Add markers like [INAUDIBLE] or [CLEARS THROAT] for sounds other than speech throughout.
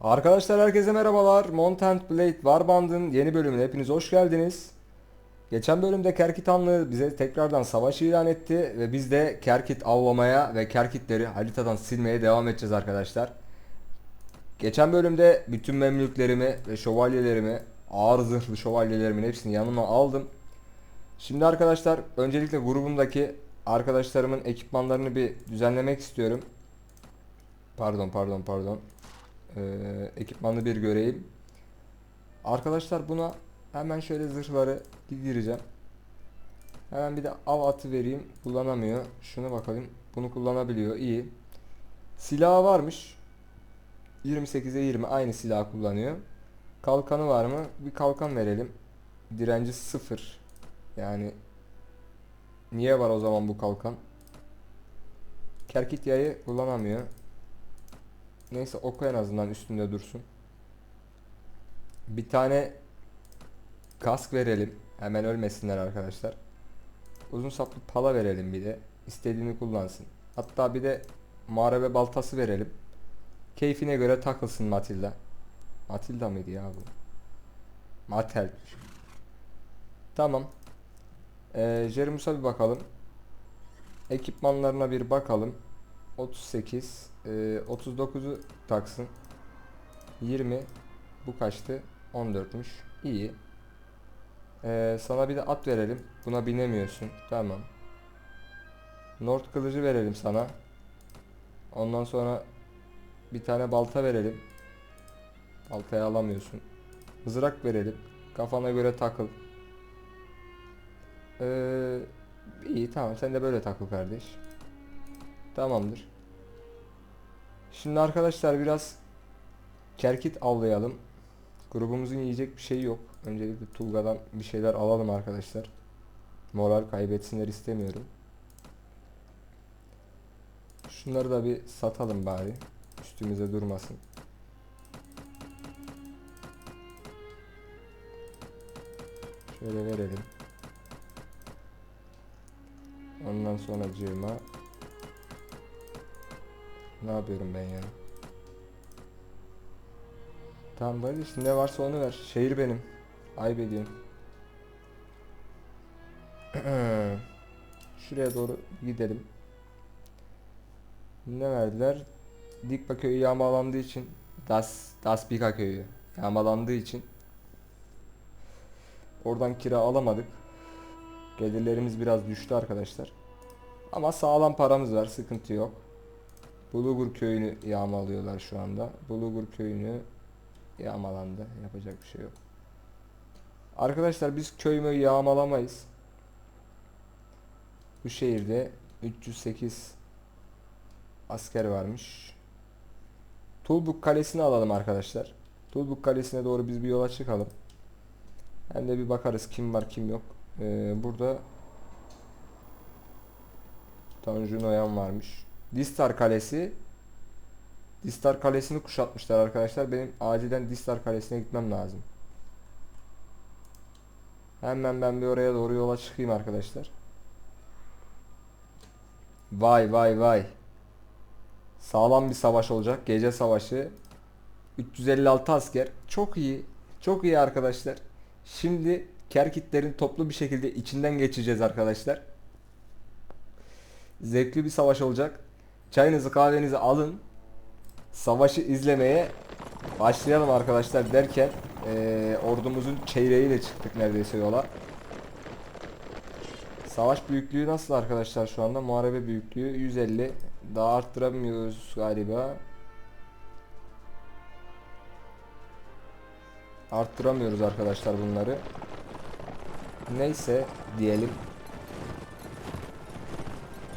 Arkadaşlar herkese merhabalar. Montent Blade Warband'ın yeni bölümüne hepiniz hoş geldiniz. Geçen bölümde Kerkit Hanlığı bize tekrardan savaş ilan etti ve biz de Kerkit avlamaya ve Kerkitleri haritadan silmeye devam edeceğiz arkadaşlar. Geçen bölümde bütün memlüklerimi ve şövalyelerimi, ağır zırhlı şövalyelerimin hepsini yanıma aldım. Şimdi arkadaşlar öncelikle grubumdaki arkadaşlarımın ekipmanlarını bir düzenlemek istiyorum. Pardon pardon pardon. Ee, ekipmanı bir göreyim. Arkadaşlar buna hemen şöyle zırhları giydireceğim. Hemen bir de av atı vereyim. Kullanamıyor. Şuna bakalım. Bunu kullanabiliyor. İyi. Silahı varmış. 28'e 20 aynı silah kullanıyor. Kalkanı var mı? Bir kalkan verelim. Direnci 0. Yani niye var o zaman bu kalkan? Kerkit yayı kullanamıyor. Neyse oku en azından üstünde dursun. Bir tane kask verelim. Hemen ölmesinler arkadaşlar. Uzun saplı pala verelim bir de. İstediğini kullansın. Hatta bir de muharebe baltası verelim. Keyfine göre takılsın Matilda. Matilda mıydı ya bu? Matel. Tamam. Ee, Jeremus'a bir bakalım. Ekipmanlarına bir bakalım. 38 e, 39'u taksın. 20 bu kaçtı? 14'müş iyi. E, sana bir de at verelim. Buna binemiyorsun. Tamam. North kılıcı verelim sana. Ondan sonra bir tane balta verelim. Baltayı alamıyorsun. Mızrak verelim. Kafana göre takıl. Ee, iyi tamam. Sen de böyle takıl kardeş Tamamdır. Şimdi arkadaşlar biraz kerkit avlayalım. Grubumuzun yiyecek bir şey yok. Öncelikle Tulga'dan bir şeyler alalım arkadaşlar. Moral kaybetsinler istemiyorum. Şunları da bir satalım bari. Üstümüze durmasın. Şöyle verelim. Ondan sonra cığıma ne yapıyorum ben ya? Tamam kardeşim ne varsa onu ver. Şehir benim. Ayıp ediyorum. [CLEARS THROAT] Şuraya doğru gidelim. Ne verdiler? Dikba köyü yağmalandığı için Das Daspika köyü yağmalandığı için oradan kira alamadık. Gelirlerimiz biraz düştü arkadaşlar. Ama sağlam paramız var, sıkıntı yok. Bulugur köyünü yağmalıyorlar şu anda. Bulugur köyünü yağmalandı. Yapacak bir şey yok. Arkadaşlar biz köyümü yağmalamayız. Bu şehirde 308 asker varmış. Tulbuk Kalesi'ni alalım arkadaşlar. Tulbuk Kalesi'ne doğru biz bir yola çıkalım. Hem de bir bakarız kim var kim yok. Ee, burada Tanju Noyan varmış. Distar Kalesi. Distar Kalesi'ni kuşatmışlar arkadaşlar. Benim acilen Distar Kalesi'ne gitmem lazım. Hemen ben bir oraya doğru yola çıkayım arkadaşlar. Vay vay vay. Sağlam bir savaş olacak. Gece savaşı. 356 asker. Çok iyi. Çok iyi arkadaşlar. Şimdi Kerkitlerin toplu bir şekilde içinden geçeceğiz arkadaşlar. Zevkli bir savaş olacak. Çayınızı kahvenizi alın. Savaşı izlemeye başlayalım arkadaşlar derken eee, ordumuzun çeyreğiyle çıktık neredeyse yola. Savaş büyüklüğü nasıl arkadaşlar şu anda? Muharebe büyüklüğü 150. Daha arttıramıyoruz galiba. Arttıramıyoruz arkadaşlar bunları. Neyse diyelim.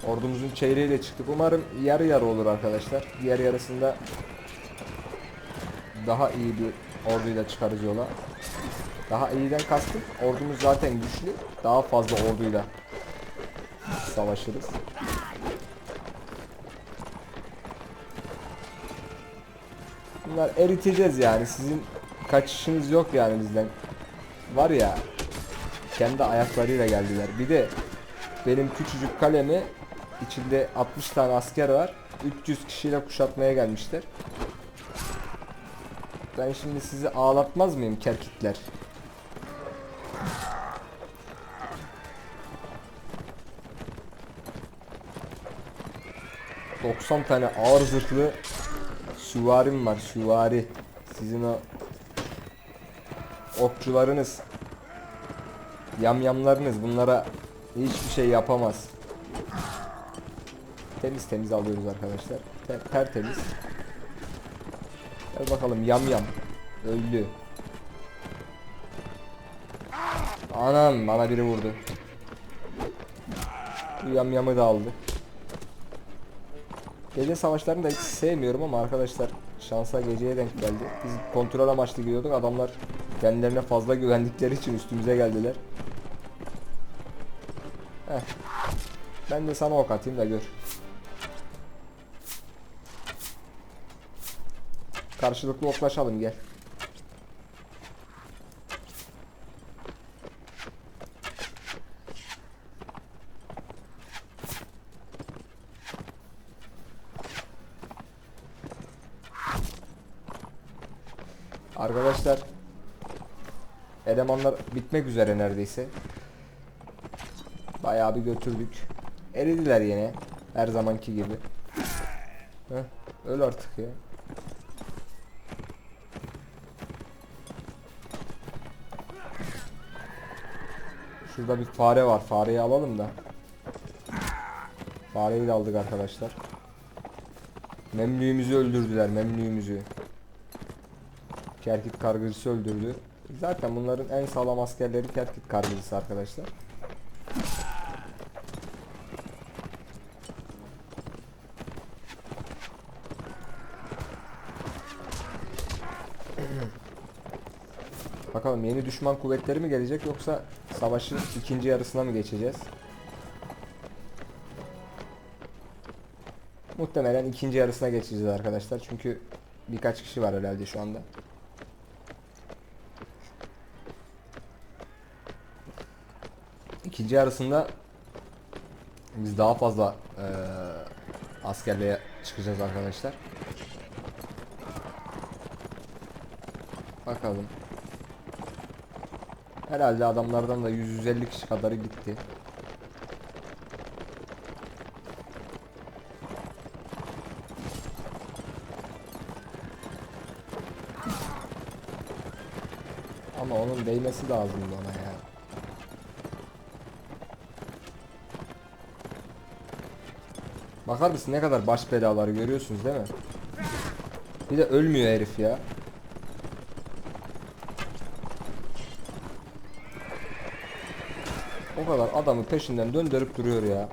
Ordumuzun çeyreğiyle çıktık. Umarım yarı yarı olur arkadaşlar. Diğer yarısında daha iyi bir orduyla çıkarız yola. Daha iyiden kastım. Ordumuz zaten güçlü. Daha fazla orduyla savaşırız. Bunlar eriteceğiz yani. Sizin kaçışınız yok yani bizden. Var ya kendi ayaklarıyla geldiler. Bir de benim küçücük kalemi içinde 60 tane asker var. 300 kişiyle kuşatmaya gelmişler. Ben şimdi sizi ağlatmaz mıyım kerkitler? ...90 tane ağır zırhlı... ...süvarim var süvari... ...sizin o... ...okçularınız... ...yamyamlarınız bunlara... ...hiçbir şey yapamaz. Temiz temiz alıyoruz arkadaşlar. Ter tertemiz. Gel bakalım yam yam. Öldü. Anam bana biri vurdu. Bu yam yamı da aldı. Gece savaşlarını da hiç sevmiyorum ama arkadaşlar şansa geceye denk geldi. Biz kontrol amaçlı gidiyorduk. Adamlar kendilerine fazla güvendikleri için üstümüze geldiler. Heh. Ben de sana ok atayım da gör. Karşılıklı oklaşalım gel. Arkadaşlar elemanlar bitmek üzere neredeyse. Bayağı bir götürdük. Eridiler yine. Her zamanki gibi. Heh, öl artık ya. Şurada bir fare var. Fareyi alalım da. Fareyi de aldık arkadaşlar. Memlüğümüzü öldürdüler. Memlüğümüzü. Kerkit kargıcısı öldürdü. Zaten bunların en sağlam askerleri Kerkit kargıcısı arkadaşlar. Bakalım yeni düşman kuvvetleri mi gelecek yoksa savaşın ikinci yarısına mı geçeceğiz? Muhtemelen ikinci yarısına geçeceğiz arkadaşlar. Çünkü birkaç kişi var herhalde şu anda. İkinci yarısında biz daha fazla eee askerliğe çıkacağız arkadaşlar. Bakalım. Herhalde adamlardan da 150 kişi kadarı gitti. Ama onun değmesi lazım ona ya. Bakar mısın ne kadar baş belaları görüyorsunuz değil mi? Bir de ölmüyor herif ya. Kadar adamı peşinden döndürüp duruyor ya.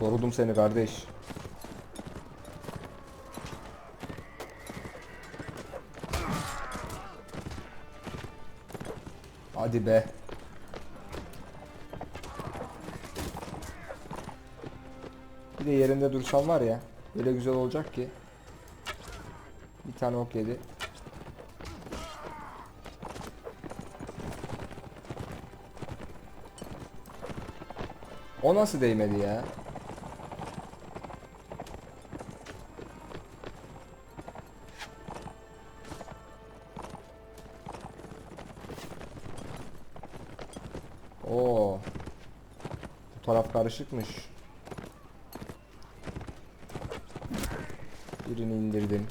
Korudum seni kardeş. Hadi be. Bir de yerinde dursam var ya. Öyle güzel olacak ki. Bir tane ok yedi. O nasıl değmedi ya? Taraf karışıkmış. Birini indirdim.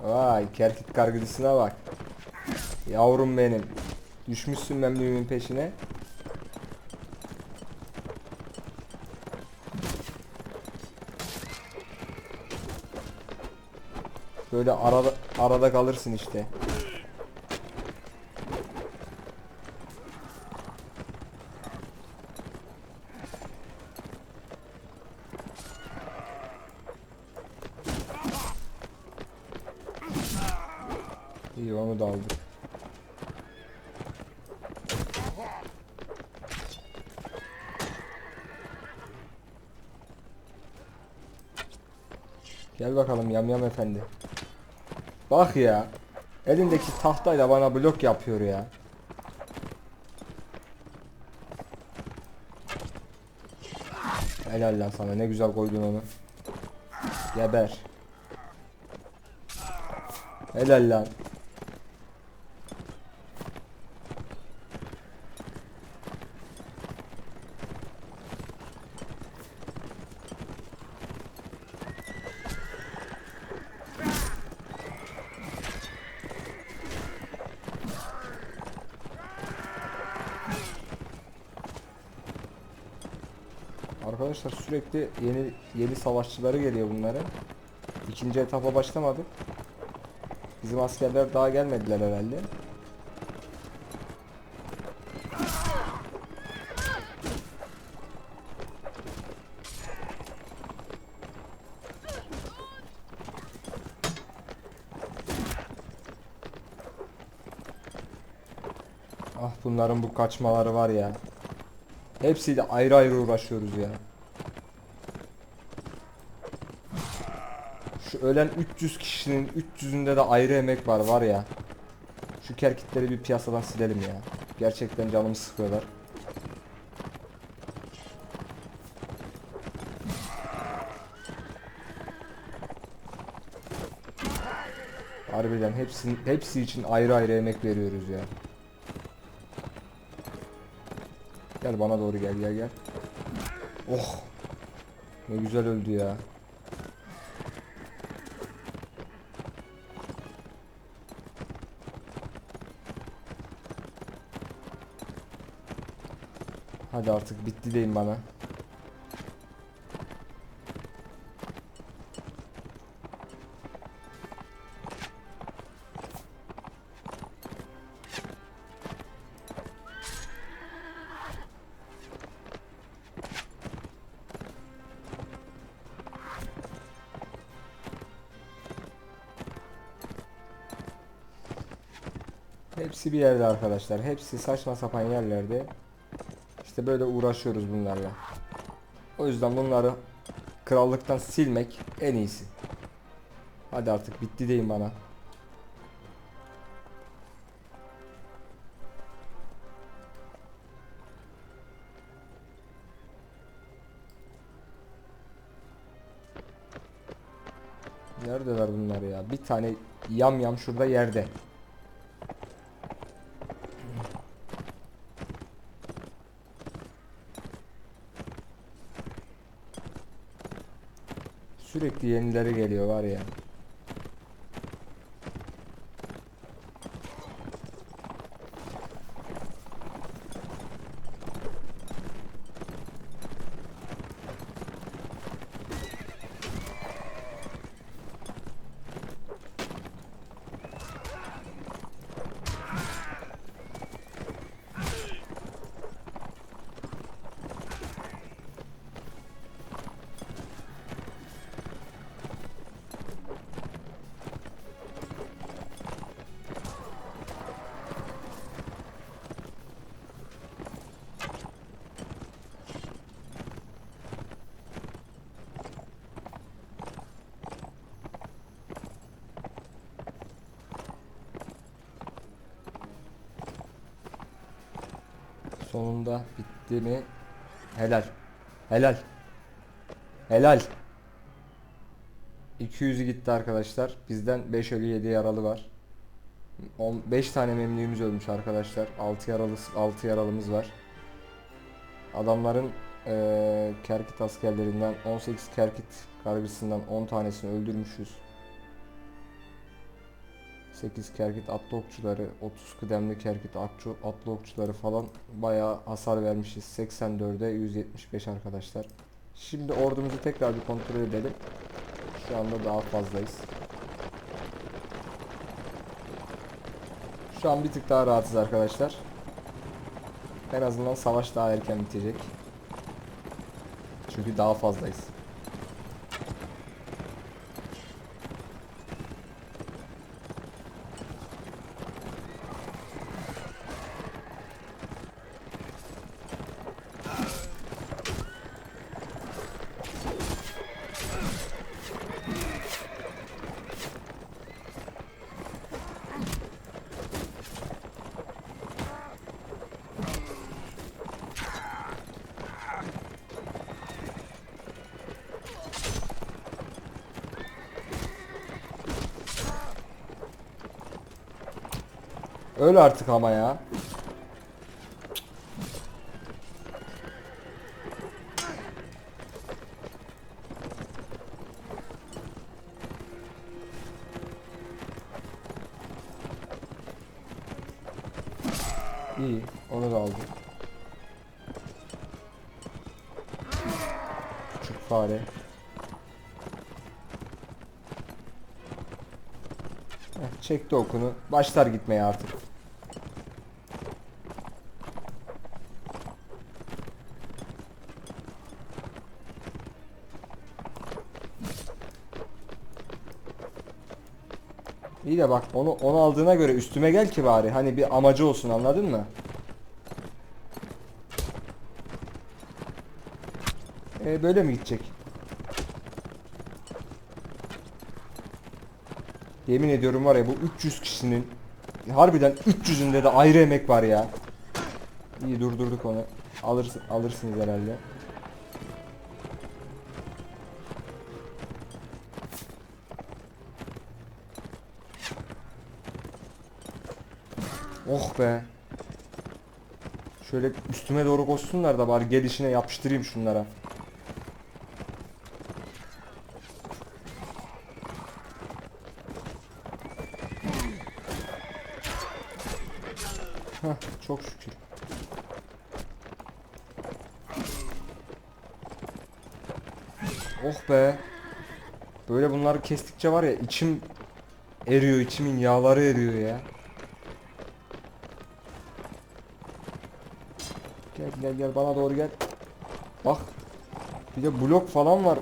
Vay kerkit kargıcısına bak. Yavrum benim. Düşmüşsün memnunun peşine. Böyle arada arada kalırsın işte. İyi onu da aldık. Gel bakalım yamyam efendi. Bak ya. Elindeki tahtayla bana blok yapıyor ya. Helal lan sana ne güzel koydun onu. Geber. Helal lan. Arkadaşlar sürekli yeni yeni savaşçıları geliyor bunların. İkinci etapa başlamadık. Bizim askerler daha gelmediler herhalde. Ah bunların bu kaçmaları var ya. Hepsiyle ayrı ayrı uğraşıyoruz ya. Ölen 300 kişinin 300'ünde de ayrı emek var var ya. Şu kerkitleri bir piyasadan silelim ya. Gerçekten canımı sıkıyorlar. Harbiden hepsi, hepsi için ayrı ayrı emek veriyoruz ya. Gel bana doğru gel gel gel. Oh. Ne güzel öldü ya. Hadi artık bitti deyin bana. Hepsi bir yerde arkadaşlar. Hepsi saçma sapan yerlerde. İşte böyle uğraşıyoruz bunlarla. O yüzden bunları krallıktan silmek en iyisi. Hadi artık bitti deyin bana. Neredeler bunlar ya? Bir tane yam yam şurada yerde. Sürekli yenileri geliyor var ya. Sonunda bitti mi? Helal. Helal. Helal. 200'ü gitti arkadaşlar. Bizden 5 ölü 7 yaralı var. 5 tane memnunumuz ölmüş arkadaşlar. 6 yaralı 6 yaralımız var. Adamların eee Kerkit askerlerinden 18 Kerkit kargısından 10 tanesini öldürmüşüz. 8 kerkit atlı okçuları, 30 kıdemli kerkit atlı okçuları falan bayağı hasar vermişiz. 84'e 175 arkadaşlar. Şimdi ordumuzu tekrar bir kontrol edelim. Şu anda daha fazlayız. Şu an bir tık daha rahatız arkadaşlar. En azından savaş daha erken bitecek. Çünkü daha fazlayız. Öl artık ama ya. İyi, onu da aldım. Küçük fare. Heh, çekti okunu. Başlar gitmeye artık. İyi de bak onu onu aldığına göre üstüme gel ki bari. Hani bir amacı olsun anladın mı? E böyle mi gidecek? Yemin ediyorum var ya bu 300 kişinin harbiden 300'ünde de ayrı emek var ya. İyi durdurduk onu. Alırsın, alırsınız herhalde. Oh be. Şöyle üstüme doğru koşsunlar da bari gelişine yapıştırayım şunlara. Heh, çok şükür. Oh be. Böyle bunları kestikçe var ya içim eriyor, içimin yağları eriyor ya. Gel gel bana doğru gel. Bak. Bir de blok falan var.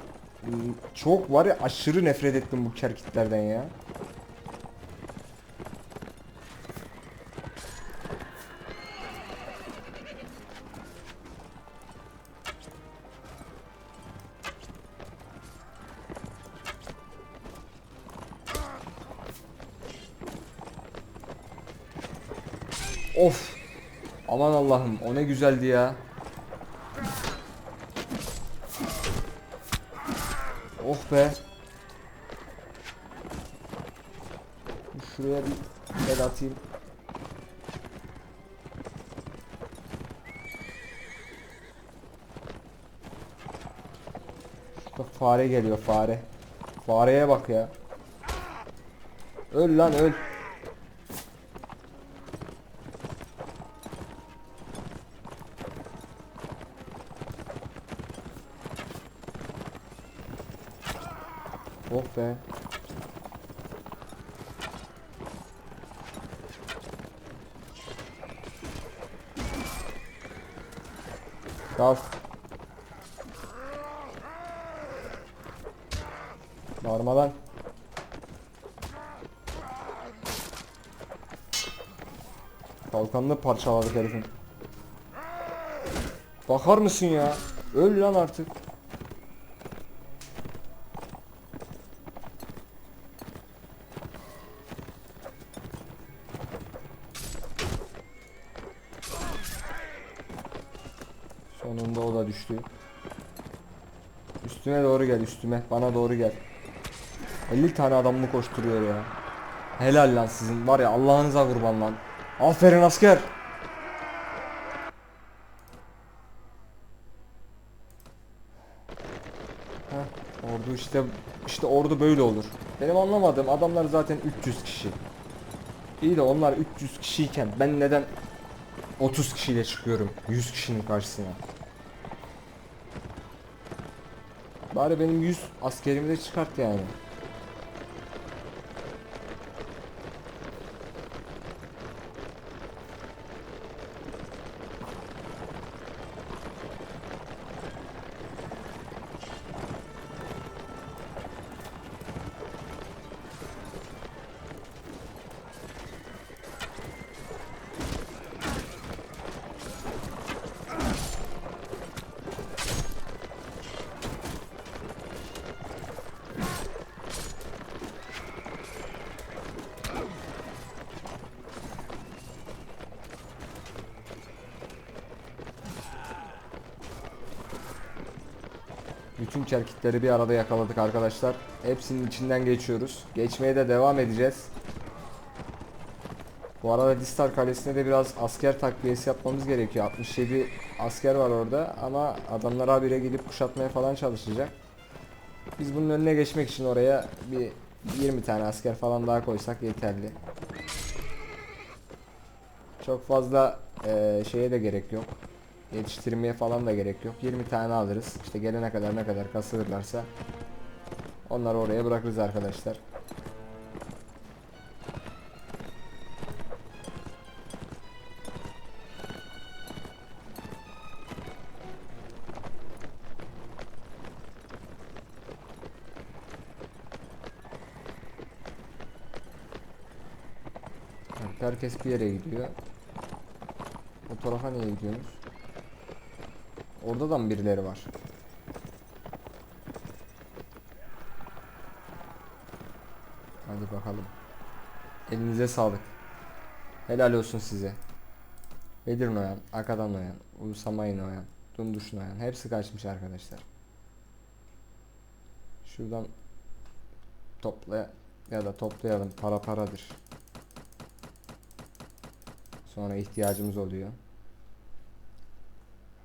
Çok var ya aşırı nefret ettim bu kerkitlerden ya. Of. Aman Allah'ım o ne güzeldi ya. Oh be. Şuraya bir el atayım. Şurada fare geliyor fare. Fareye bak ya. Öl lan öl. Oh be. Gaz. Bağırma lan. Kalkanını parçaladık herifin. Bakar mısın ya? Öl lan artık. Sonunda o da düştü. Üstüme doğru gel üstüme. Bana doğru gel. 50 tane adam mı koşturuyor ya? Helal lan sizin. Var ya Allah'ınıza kurban lan. Aferin asker. Heh, ordu işte işte ordu böyle olur. Benim anlamadığım adamlar zaten 300 kişi. İyi de onlar 300 kişiyken ben neden 30 kişiyle çıkıyorum 100 kişinin karşısına. Bari benim 100 askerimi de çıkart yani. Bütün kerkitleri bir arada yakaladık arkadaşlar. Hepsinin içinden geçiyoruz. Geçmeye de devam edeceğiz. Bu arada Distar Kalesi'ne de biraz asker takviyesi yapmamız gerekiyor. 67 asker var orada ama adamlar habire gelip kuşatmaya falan çalışacak. Biz bunun önüne geçmek için oraya bir 20 tane asker falan daha koysak yeterli. Çok fazla eee, şeye de gerek yok. Yetiştirmeye falan da gerek yok. 20 tane alırız. İşte gelene kadar ne kadar kasılırlarsa onları oraya bırakırız arkadaşlar. Herkes bir yere gidiyor. O tarafa niye gidiyorsunuz? Orada da mı birileri var? Hadi bakalım. Elinize sağlık. Helal olsun size. Bedir Noyan, Akadan Noyan, Ulusamay Noyan, Dunduş Noyan. Hepsi kaçmış arkadaşlar. Şuradan topla ya da toplayalım. Para paradır. Sonra ihtiyacımız oluyor.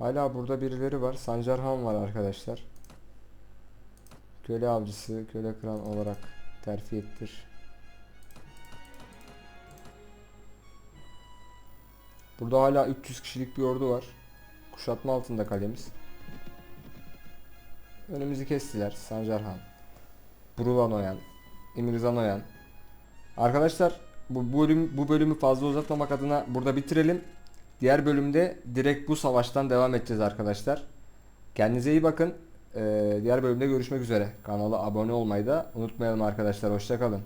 Hala burada birileri var. Sancarhan var arkadaşlar. Köle avcısı, köle kıran olarak terfi ettir. Burada hala 300 kişilik bir ordu var. Kuşatma altında kalemiz. Önümüzü kestiler. Sancarhan. Brulan Oyan. İmirzan Oyan. Arkadaşlar bu bölüm bu bölümü fazla uzatmamak adına burada bitirelim. Diğer bölümde direkt bu savaştan devam edeceğiz arkadaşlar. Kendinize iyi bakın. Ee, diğer bölümde görüşmek üzere. Kanala abone olmayı da unutmayalım arkadaşlar. Hoşçakalın.